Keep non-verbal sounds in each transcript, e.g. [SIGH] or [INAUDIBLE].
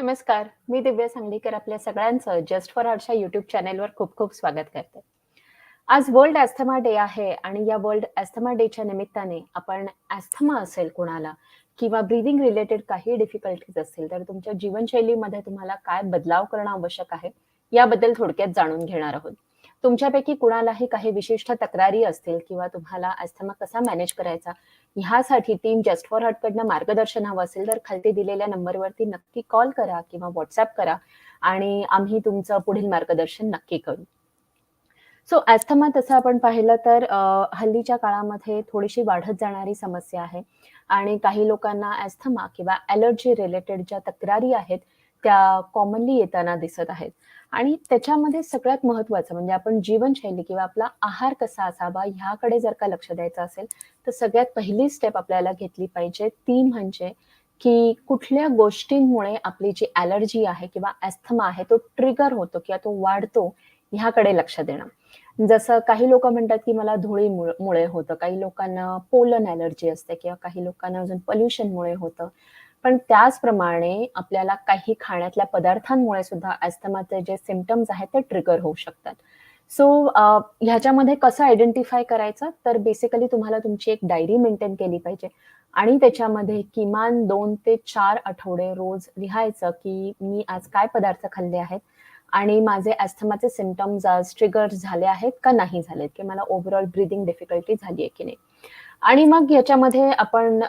नमस्कार. मी दिव्या सांगलीकर आपल्या सगळ्यांचं जस्ट फॉर आर्टच्या युट्यूब चॅनेलवर खूप खूप स्वागत करते. आज वर्ल्ड अस्थमा डे आहे आणि या वर्ल्ड अस्थमा डेच्या निमित्ताने आपण अस्थमा असेल कुणाला किंवा ब्रीदिंग रिलेटेड काही डिफिकल्टीज असतील, तर तुमच्या जीवनशैलीमध्ये तुम्हाला काय बदलाव करणं आवश्यक आहे, याबद्दल थोडक्यात जाणून घेणार आहोत. तुमच्यापैकी कुणालाही काही विशिष्ट तक्रारी असतील किंवा तुम्हाला अस्थमा कसा मॅनेज करायचा, ह्यासाठी टीम जस्ट फॉर हार्टकडनं मार्गदर्शन हवं असेल, तर खालती दिलेल्या नंबरवरती नक्की कॉल करा किंवा व्हॉट्सअप करा आणि आम्ही तुमचं पुढील मार्गदर्शन नक्की करू. सो अस्थमा तसं आपण पाहिलं तर हल्लीच्या काळामध्ये थोडीशी वाढत जाणारी समस्या आहे आणि काही लोकांना अस्थमा किंवा ॲलर्जी रिलेटेड ज्या तक्रारी आहेत, त्या कॉमनली येताना दिसत आहेत आणि त्याच्यामध्ये सगळ्यात महत्वाचं म्हणजे आपण जीवनशैली किंवा आपला आहार कसा असावा ह्याकडे जर का लक्ष द्यायचं असेल, तर सगळ्यात पहिली स्टेप आपल्याला घेतली पाहिजे. ती म्हणजे की कुठल्या गोष्टींमुळे आपली जी ॲलर्जी आहे किंवा अस्थमा आहे, तो ट्रिगर होतो किंवा तो वाढतो, ह्याकडे लक्ष देणं. जसं काही लोक म्हणतात, की मला धुळीमुळे मुळे होतं, काही लोकांना पोलन ॲलर्जी असते किंवा काही लोकांना अजून पोल्युशनमुळे होतं. पण त्याचप्रमाणे आपल्याला काही खाण्यातल्या पदार्थांमुळे सुद्धा अस्थमाचे जे सिमटम्स आहेत, ते ट्रिगर होऊ शकतात. सो ह्याच्यामध्ये कसं आयडेंटिफाय करायचं, तर बेसिकली तुम्हाला तुमची एक डायरी मेंटेन केली पाहिजे. आणि त्याच्यामध्ये किमान दोन ते चार आठवडे रोज लिहायचं, की मी आज काय पदार्थ खाल्ले आहेत? आणि माझे अस्थमाचे सिमटम्स आज ट्रिगर झाले आहेत का नाही झालेत, की मला ओव्हरऑल ब्रिदिंग डिफिकल्टी झाली आहे की नाही. आणि मग याच्यामध्ये आपण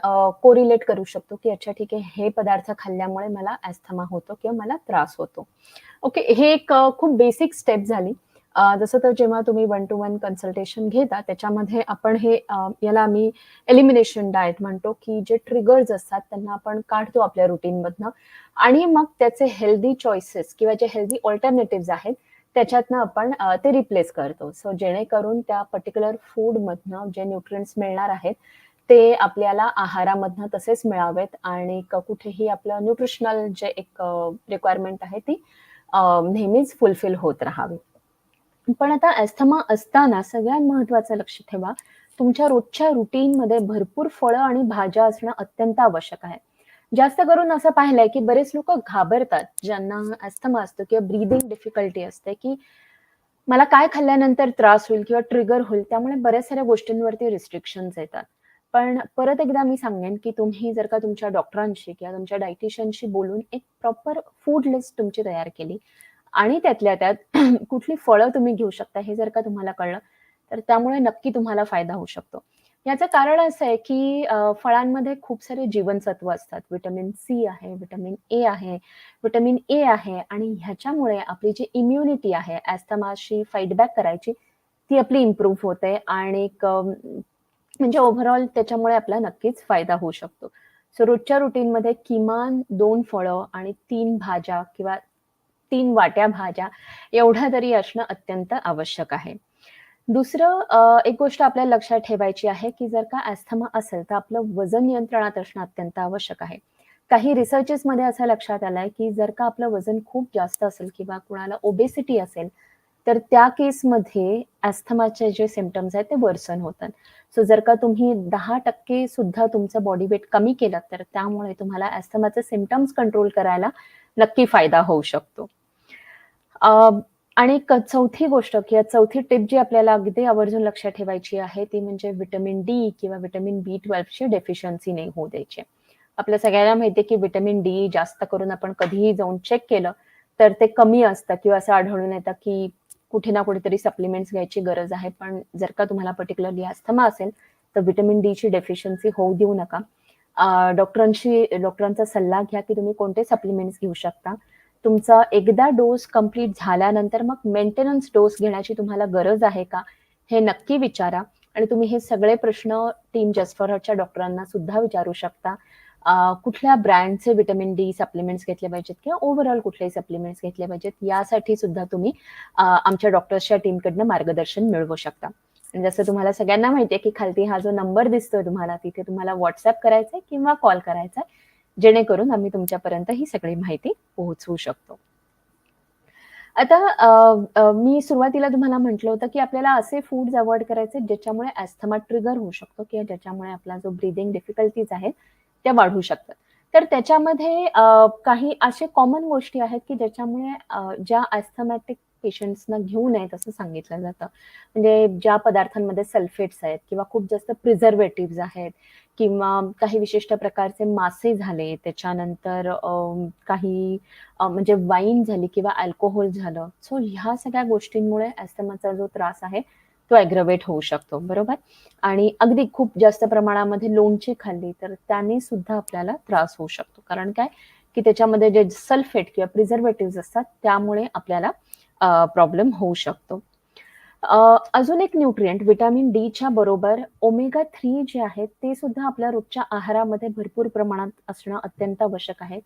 कोरिलेट करू शकतो, की अच्छा ठीक आहे, हे पदार्थ खाल्ल्यामुळे मला अस्थमा होतो किंवा मला त्रास होतो. ओके, हे एक खूप बेसिक स्टेप झाली. जसं तर जेव्हा तुम्ही वन टू वन कन्सल्टेशन घेता, त्याच्यामध्ये आपण हे याला आम्ही एलिमिनेशन डायट म्हणतो, की जे ट्रिगर्स असतात त्यांना आपण काढतो आपल्या रुटीनमधनं आणि मग त्याचे हेल्दी चॉईसेस किंवा जे हेल्दी ऑल्टरनेटिव्ह आहेत, त्याच्यातनं आपण ते रिप्लेस करतो. सो जेणेकरून त्या पर्टिक्युलर फूडमधनं जे न्यूट्रिएंट्स मिळणार आहेत, ते आपल्याला आहारामधनं तसेच मिळावेत आणि कुठेही आपलं न्यूट्रिशनल जे एक रिक्वायरमेंट आहे ती नेहमीच फुलफिल होत राहावी. पण आता अस्थमा असताना सगळ्यात महत्त्वाचं लक्ष ठेवा, तुमच्या रोजच्या रुटीनमध्ये भरपूर फळं आणि भाज्या असणं अत्यंत आवश्यक आहे. जास्त करून असं पाहिलंय, की बरेच लोक घाबरतात, ज्यांना अस्थमा असतो किंवा ब्रीदिंग डिफिकल्टी असते, की मला काय खाल्ल्यानंतर त्रास होईल किंवा ट्रिगर होईल, त्यामुळे बऱ्याच साऱ्या गोष्टींवरती रिस्ट्रिक्शन्स येतात. पण परत एकदा मी सांगेन, की तुम्ही जर का तुमच्या डॉक्टरांशी किंवा तुमच्या डायटिशियनशी बोलून एक प्रॉपर फूड लिस्ट तुमची तयार केली आणि त्यातल्या त्यात [CLEARS THROAT] कुठली फळं तुम्ही घेऊ शकता, हे जर का तुम्हाला कळलं, तर त्यामुळे नक्की तुम्हाला फायदा होऊ शकतो. याचं कारण असं आहे, की फळांमध्ये खूप सारे जीवनसत्व असतात. व्हिटॅमिन सी आहे, व्हिटॅमिन ए आहे, व्हिटॅमिन ए आहे आणि ह्याच्यामुळे आपली जी इम्युनिटी आहे, ॲस्थमाशी फाईटबॅक करायची, ती आपली इम्प्रूव्ह होते आणि म्हणजे ओव्हरऑल त्याच्यामुळे आपला नक्कीच फायदा होऊ शकतो. सो रोजच्या रुटीनमध्ये किमान दोन फळं आणि तीन भाज्या किंवा तीन वाट्या भाज्या एवढं तरी असणं अत्यंत आवश्यक आहे. दुसरं एक गोष्ट आपल्याला लक्षात ठेवायची आहे, की जर का अस्थमा असेल, तर आपलं वजन नियंत्रणात असणं अत्यंत आवश्यक आहे. काही रिसर्चेसमध्ये असं लक्षात आलंय, की जर का आपलं वजन खूप जास्त असेल किंवा कुणाला ओबेसिटी असेल, तर त्या केसमध्ये अस्थमाचे जे सिमटम्स आहेत, ते वर्सन होतात. सो जर का तुम्ही 10% सुद्धा तुमचं बॉडी वेट कमी केलं, तर त्यामुळे तुम्हाला अस्थमाचे सिमटम्स कंट्रोल करायला नक्की फायदा होऊ शकतो. आणि चौथी गोष्ट किंवा चौथी टिप जी आपल्याला अगदी आवर्जून लक्षात ठेवायची आहे, ती म्हणजे व्हिटॅमिन डी किंवा व्हिटॅमिन बी12ची डेफिशियन्सी नाही होऊ द्यायची. आपल्या सगळ्यांना माहिती आहे, की व्हिटॅमिन डी जास्त करून आपण कधीही जाऊन चेक केलं, तर ते कमी असतं किंवा असं आढळून येतं, की कुठे ना कुठेतरी सप्लिमेंट्स घ्यायची गरज आहे. पण जर का तुम्हाला पर्टिक्युलरली अस्थमा असेल, तर व्हिटॅमिन डीची डेफिशियन्सी होऊ देऊ नका. डॉक्टरांशी डॉक्टरांचा सल्ला घ्या, की तुम्ही कोणते सप्लिमेंट्स घेऊ शकता. तुमचा एकदा डोस कंप्लीट झाल्यानंतर मग मेंटेनन्स डोस घेण्याची तुम्हाला गरज आहे का? हे नक्की विचारा आणि तुम्ही हे सगळे प्रश्न टीम जस्ट फॉर हार्टच्या डॉक्टरांना सुद्धा विचारू शकता. कुठल्या ब्रँडचे व्हिटॅमिन डी सप्लिमेंट्स घेतले पाहिजेत किंवा ओव्हरऑल कुठलेही सप्लिमेंट्स घेतले पाहिजेत, यासाठी सुद्धा तुम्ही आमच्या डॉक्टर्सच्या टीमकडनं मार्गदर्शन मिळवू शकता. आणि जसं तुम्हाला सगळ्यांना माहिती आहे, की खालती हा जो नंबर दिसतोय तुम्हाला, तिथे तुम्हाला व्हॉट्सअप करायचा आहे किंवा कॉल करायचा आहे, जेणेकरून आम्ही तुमच्यापर्यंत ही सगळी माहिती पोहोचवू शकतो. आता मी सुरुवातीला तुम्हाला म्हटलं होतं, की आपल्याला असे फूड्स अवॉइड करायचे ज्याच्यामुळे अस्थमा ट्रिगर होऊ शकतो किंवा ज्याच्यामुळे आपला जो ब्रीदिंग डिफिकल्टीज आहेत, त्या वाढू शकतात. तर त्याच्यामध्ये काही असे कॉमन गोष्टी आहेत, की ज्याच्यामुळे ज्या अस्थमॅटिक पेशंट्सना घेऊ नयेत असं सांगितलं जातं. म्हणजे ज्या पदार्थांमध्ये सल्फेट्स आहेत किंवा खूप जास्त प्रिझर्वेटिव्ह आहेत किंवा काही विशिष्ट प्रकारचे मासे झाले, त्याच्यानंतर काही म्हणजे वाईन झाली किंवा अल्कोहोल झालं. सो ह्या सगळ्या गोष्टींमुळे अस्थमाचा जो त्रास आहे, तो ॲग्रवेट होऊ शकतो, बरोबर? आणि अगदी खूप जास्त प्रमाणामध्ये लोणची खाल्ली, तर त्याने सुद्धा आपल्याला त्रास होऊ शकतो. कारण काय, की त्याच्यामध्ये जे सल्फेट किंवा प्रिझर्वेटिव्ह असतात, त्यामुळे आपल्याला प्रॉब्लेम होऊ शकतो. अजून एक न्यूट्रिएंट व्हिटॅमिन डीच्या बरोबर ओमेगा थ्री जे आहेत, ते सुद्धा आपल्या रोजच्या आहारामध्ये भरपूर प्रमाणात असणं अत्यंत आवश्यक आहे.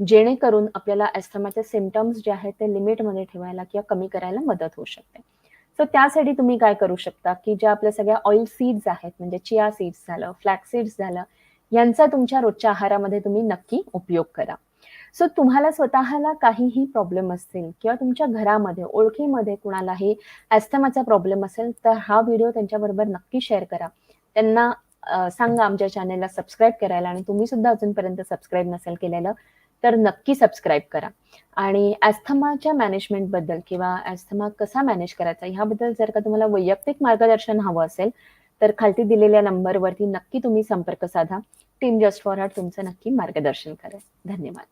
जेणेकरून आपल्याला अस्थमाचे सिमटम्स जे आहेत, ते लिमिटमध्ये ठेवायला किंवा कमी करायला मदत होऊ शकते. सो त्यासाठी तुम्ही काय करू शकता, की ज्या आपल्या सगळ्या ऑइल सीड्स आहेत, म्हणजे चिया सीड्स झालं, फ्लॅक्स सीड्स झालं, यांचा तुमच्या रोजच्या आहारामध्ये तुम्ही नक्की उपयोग करा. सो तुम्हाला स्वतःला काहीही प्रॉब्लेम असतील किंवा तुमच्या घरामध्ये, ओळखीमध्ये कुणालाही अस्थमाचा प्रॉब्लेम असेल, तर हा व्हिडिओ त्यांच्याबरोबर नक्की शेअर करा. त्यांना सांगा आमच्या चॅनेलला सबस्क्राईब करायला आणि तुम्ही सुद्धा अजूनपर्यंत सबस्क्राईब नसेल केलेलं, तर नक्की सबस्क्राईब करा. आणि अस्थमाच्या मॅनेजमेंटबद्दल किंवा अस्थमा कसा मॅनेज करायचा, ह्याबद्दल जर का तुम्हाला वैयक्तिक मार्गदर्शन हवं असेल, तर खालती दिलेल्या नंबरवरती नक्की तुम्ही संपर्क साधा. टीम जस्ट फॉर हार्ट तुमचं नक्की मार्गदर्शन करेल. धन्यवाद.